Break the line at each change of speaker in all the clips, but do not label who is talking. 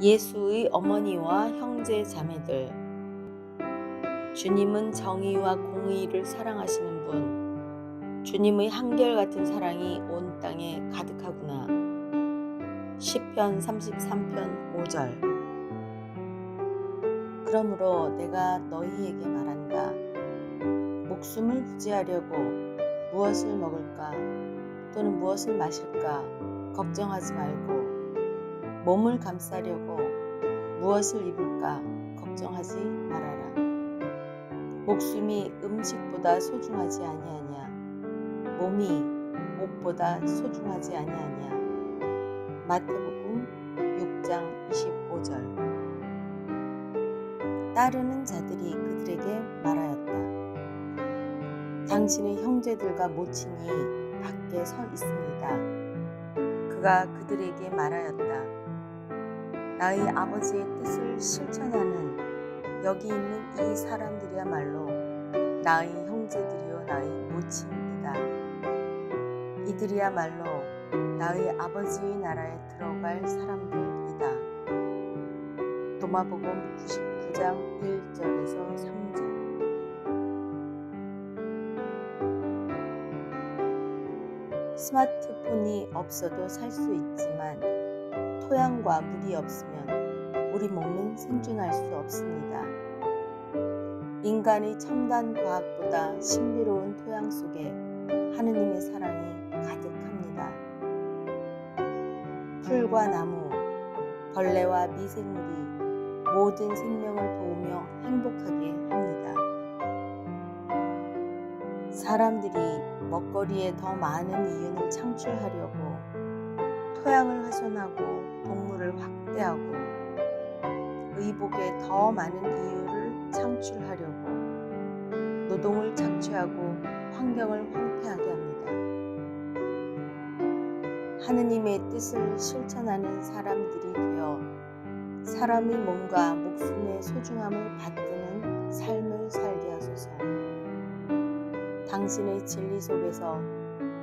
예수의 어머니와 형제 자매들. 주님은 정의와 공의를 사랑하시는 분. 주님의 한결같은 사랑이 온 땅에 가득하구나. 시편 33편 5절. 그러므로 내가 너희에게 말한다. 목숨을 부지하려고 무엇을 먹을까? 또는 무엇을 마실까? 걱정하지 말고 몸을 감싸려고 무엇을 입을까 걱정하지 말아라. 목숨이 음식보다 소중하지 아니하냐. 몸이 옷보다 소중하지 아니하냐. 마태복음 6장 25절. 따르는 자들이 그들에게 말하였다. 당신의 형제들과 모친이 밖에 서 있습니다. 그가 그들에게 말하였다. 나의 아버지의 뜻을 실천하는 여기 있는 이 사람들이야말로 나의 형제들이요 나의 모친이다. 이들이야말로 나의 아버지의 나라에 들어갈 사람들이다. 도마복음 99장 1절에서 3절 스마트폰이 없어도 살 수 있지만 토양과 물이 없으면 우리 몸은 생존할 수 없습니다. 인간의 첨단 과학보다 신비로운 토양 속에 하느님의 사랑이 가득합니다. 풀과 나무, 벌레와 미생물이 모든 생명을 도우며 행복하게 합니다. 사람들이 먹거리에 더 많은 이윤을 창출하려고 토양을 훼손하고 동물을 확대하고 의복에 더 많은 이유를 창출하려고 노동을 착취하고 환경을 황폐하게 합니다. 하느님의 뜻을 실천하는 사람들이 되어 사람의 몸과 목숨의 소중함을 받드는 삶을 살게 하소서. 당신의 진리 속에서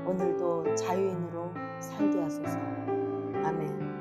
오늘도 자유인으로 살게 하소서. Amém.